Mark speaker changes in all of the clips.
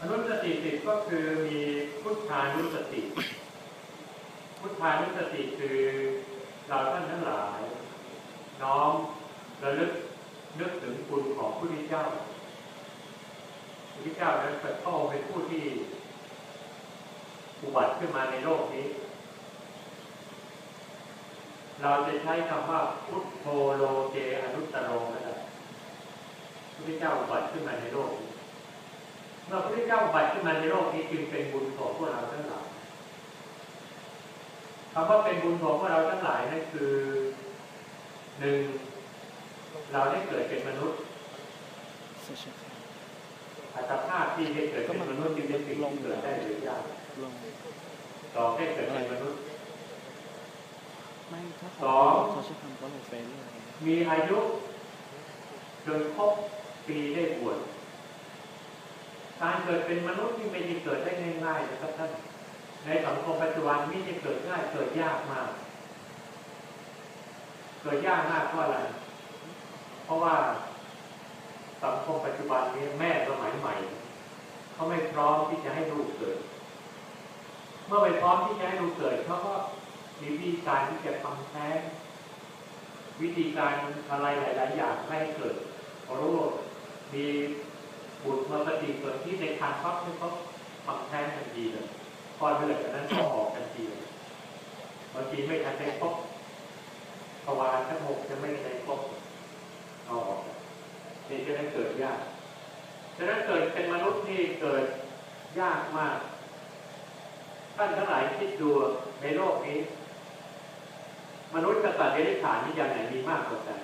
Speaker 1: อนุสติสิบก็คือมีพุทธานุสติ พุทธานุสติคือเราท่านทั้งหลาย น้อมระลึกนึกถึงคุณของพระพุทธเจ้าพระพุทธเจ้านั้นเป็นพระอเป็นผู้ที่อุบัติขึ้นมาในโลกนี้ เราจะใช้คำว่าพุทโธโลเจอนุตตโรก็ได้พระพุทธเจ้าอุบัติขึ้นมาในโลกนี้ เมื่อพระพุทธเจ้าบัติขึ้นมาในโลกนี้จึงเป็นบุญของพวกเราทั้งหลายคำว่าเป็นบุญของพวกเราทั้งหลายนั่นคือหนึ่งเราได้เกิดเป็นมนุษย์อัตภาพที่ได้เกิดเป็นมนุษย์จึงเป็นสิ่งที่เกิดได้หรือยาก
Speaker 2: ลง
Speaker 1: สองได้เกิดเป็นมนุษย์สองมีอายุจนครบปีได้บวช การเกิดเป็นมนุษย์ที่ไม่ได้เกิดได้ง่ายๆนะครับท่าน ในสังคมปัจจุบันนี่จะเกิดง่ายเกิดยากมาก เกิดยากมากเพราะอะไร เพราะว่าสังคมปัจจุบันนี้แม่สมัยใหม่เขาไม่พร้อมที่จะให้ลูกเกิด เมื่อไม่พร้อมที่จะให้ลูกเกิดเขาก็มีวิธีการที่จะทำแท้งวิธีการอะไรหลาย ๆ อย่างไม่ให้เกิดพอรู้มี ตรมาปฏิสนธิในทางครอบให้เขาทำแท้งทันทีเลยพอเดือดจากนั้นก็ออกทันทีเลยบางทีไม่ทันได้ครบภาวะทั้งหกจะไม่ได้ครบอออกนี่จะได้เกิดยากฉะนั้นเกิดเป็นมนุษย์นี่เกิดยากมาก ท่านทั้งหลายคิดดูในโลกนี้ มนุษย์กับสัตว์เดรัจฉานนี่อย่างไหนมีมากกว่ากัน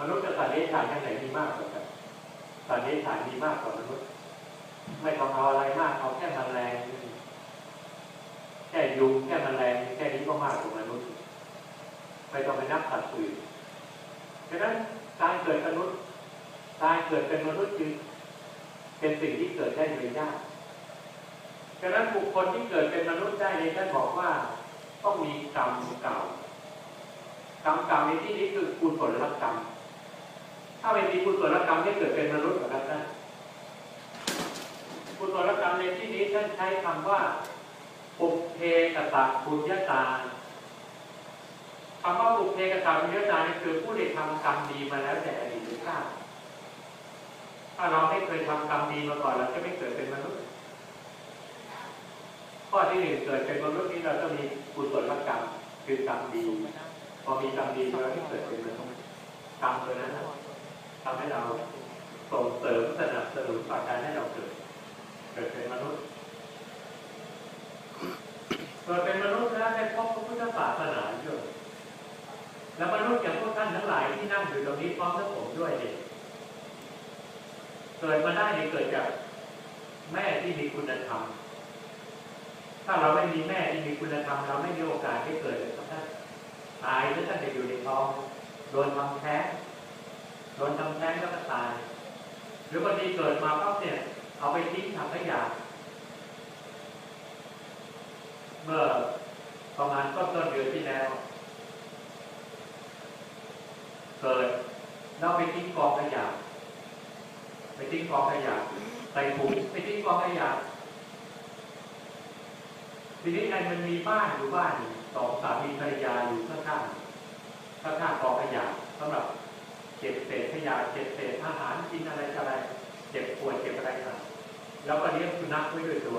Speaker 1: มนุษย์กับสัตว์เดรัจฉานอย่างไหนมีมากกว่ากัน สัตว์เดรัจฉานมีมากกว่ามนุษย์ ไม่ต้องเอาอะไรมากเอาแค่มแมลงแค่ยุงแค่มแมลงแค่นี้ก็มากกว่ามนุษย์ไม่ต้องไปนับสัตว์อื่นฉะนั้นการเกิดมนุษย์การเกิดเป็นมนุษย์จึงเป็นสิ่งที่เกิดได้โดยยากฉะนั้นบุคคลที่เกิดเป็นมนุษย์ได้เนี่ยท่านบอกว่าต้องมีกรรมเก่ากรรมเก่าในที่นี้คือกุศลกรรม ถ้าไม่มีกุศลกรรมไม่เกิดเป็นมนุษย์หรอกครับท่านกุศลกรรมในที่นี้ท่านใช้คำว่าปุเพกตะปุญญาตาคำว่าปุเพกตะปุญญาตานี่คือผู้ได้ทำกรรมดีมาแล้วแต่อดีตชาติถ้าเราไม่เคยทำกรรมดีมาก่อนเราจะไม่เกิดเป็นมนุษย์ ข้อที่หนึ่งเกิดเป็นมนุษย์นี้เราต้องมีกุศลกรรมคือกรรมดีพอมีกรรมดีเราที่เกิดเป็นมนุษย์กรรมตัวนั้นนะ ทำให้เราส่งเสริมสนับสนุนผลักดันให้เราเกิด เกิดเป็นมนุษย์เกิดเป็นมนุษย์แล้วได้พบพระพุทธศาสนาเยอะแล้วมนุษย์อย่างพวกท่านทั้งหลายที่นั่งอยู่ตรงนี้พร้อมทั้งผมด้วยเนี่ยเกิดมาได้เนี่ยเกิดจากแม่ที่มีคุณธรรม ถ้าเราไม่มีแม่ที่มีคุณธรรม เราไม่มีโอกาสได้เกิดเลยครับท่านตายแล้วท่านจะอยู่ในท้องโดนทำแท้ง โดนทำแท้งแล้วก็ตาย หรือบางทีเกิดมาปั๊บเนี่ยเอาไปทิ้งทำขยะเมื่อประมาณต้นต้นเดือนที่แล้ว เกิดเราไปทิ้งกองขยะไปทิ้งกองขยะใส่ถุงไปทิ้งกองขยะทีนี้ไอ้มันมีบ้านอยู่บ้านสองสามีภรรยาอยู่ข้างๆข้างๆกองขยะสำหรับ เก็บเศษขยะเก็บเศษอาหารกินอะไรต่อะไรเก็บขวดเก็บอะไรต่างแล้วก็เลี้ยงสุนัขไว้ด้วยตัว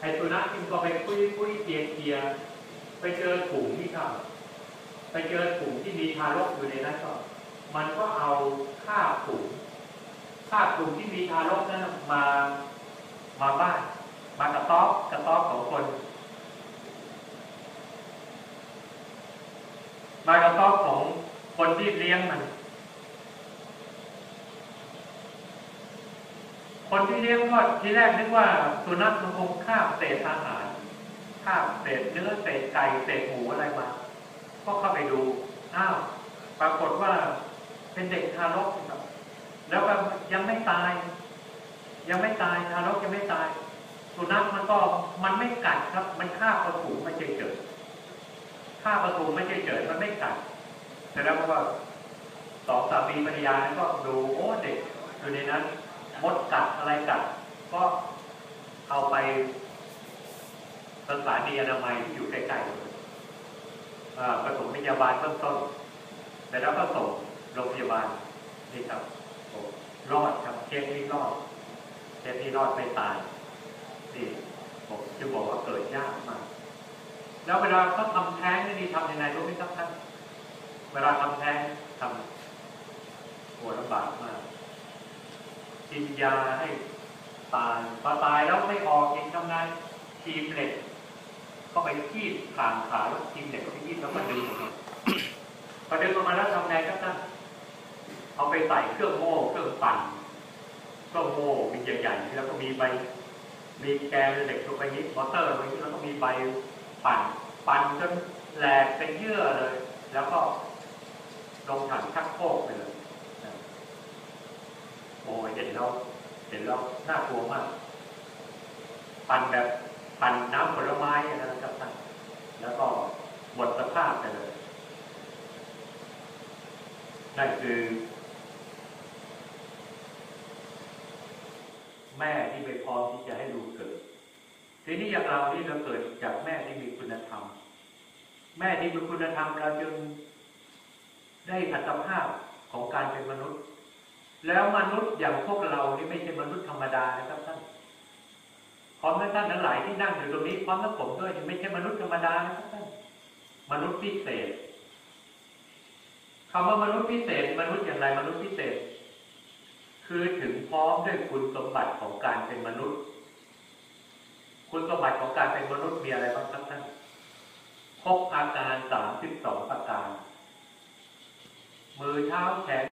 Speaker 1: ไอ้สุนัขกินก็ไปคุยคุยเกียเกียไปเจอถุงที่เขาไปเจอถุงที่มีทารกอยู่ในนั้นก็ มันก็เอาคาถุงคาถุงที่มีทารกนั้นมามาบ้านมากระต๊อบกระต๊อบของคน มากระต๊อบของ คนที่เลี้ยงมัน คนที่เลี้ยงก็ทีแรกนึกว่าสุนัขมันคงคาบเศษอาหารคาบเศษเนื้อเศษไก่เศษหมูอะไรมา ก็เข้าไปดูอ้าวปรากฏว่าเป็นเด็กทารกครับแล้วก็ยังไม่ตาย ยังไม่ตายทารกยังไม่ตาย สุนัขมันก็มันไม่กัดครับ มันฆ่าประตูไม่ใช่เจิดฆ่าประตูไม่ใช่เจิดมันไม่กัด แต่แล้วก็สองสามีภรรยาก็ดูโอ้เด็กอยู่ในนั้นมดกัดอะไรกัด ก็เอาไปสถานีอนามัยที่อยู่ใกล้ๆเลยอ่าปฐมพยาบาลเบื้องต้นแต่แล้วก็ส่งโรงพยาบาลนี่ครับรอดครับเคสนี้รอดเคสนี้รอดไม่ตายนี่ผมจะบอกว่าเกิดยากมาก แล้วเวลาเขาทำแท้งนี่ทำยังไงรู้ไหมครับท่าน เวลาทำแท้งทำโหลำบากมากกินยาให้ตายพอตายแล้วไม่ออกกินทำไงทีมเหล็กก็ไปคีบขางขาแล้วทีมเหล็กก็ไปคีบแล้วก็ดึงออกมาพอดึงออกมาแล้วทำไงครับท่านเอาไปใส่เครื่องโม่เครื่องปั่นเครื่องโม่มีใหญ่ๆแล้วก็มีใบมีแกนเหล็กลงไปนี้มอเตอร์ลงไปนี้แล้วก็มีใบปั่นปั่นจนแหลกเป็นเยื่อเลย แล้วก็ ลงถังชักโคกไปเลยโอ้ยเห็นแล้วเห็นแล้วน่ากลัวมาก ปั่นแบบปั่นน้ำผลไม้นะครับท่านแล้วก็หมดสภาพไปเลย นั่นคือ แม่ที่ไปพร้อมที่จะให้ลูกเกิด ทีนี้อย่างเราที่เราเกิดจากแม่ที่มีคุณธรรม แม่ที่มีคุณธรรมเราจึง ได้อัตภาพของการเป็นมนุษย์ แล้วมนุษย์อย่างพวกเรานี่ไม่ใช่มนุษย์ธรรมดานะครับท่านพร้อมทั้งท่านทั้งหลายที่นั่งอยู่ตรงนี้พร้อมทั้งผมด้วยไม่ใช่มนุษย์ธรรมดานะครับท่านมนุษย์พิเศษคำว่ามนุษย์พิเศษ มนุษย์อย่างไรมนุษย์พิเศษ คือถึงพร้อมด้วยคุณสมบัติของการเป็นมนุษย์ คุณสมบัติของการเป็นมนุษย์มีอะไรบ้างครับท่านครบอาการสามสิบสองประการ มือเท้าแขน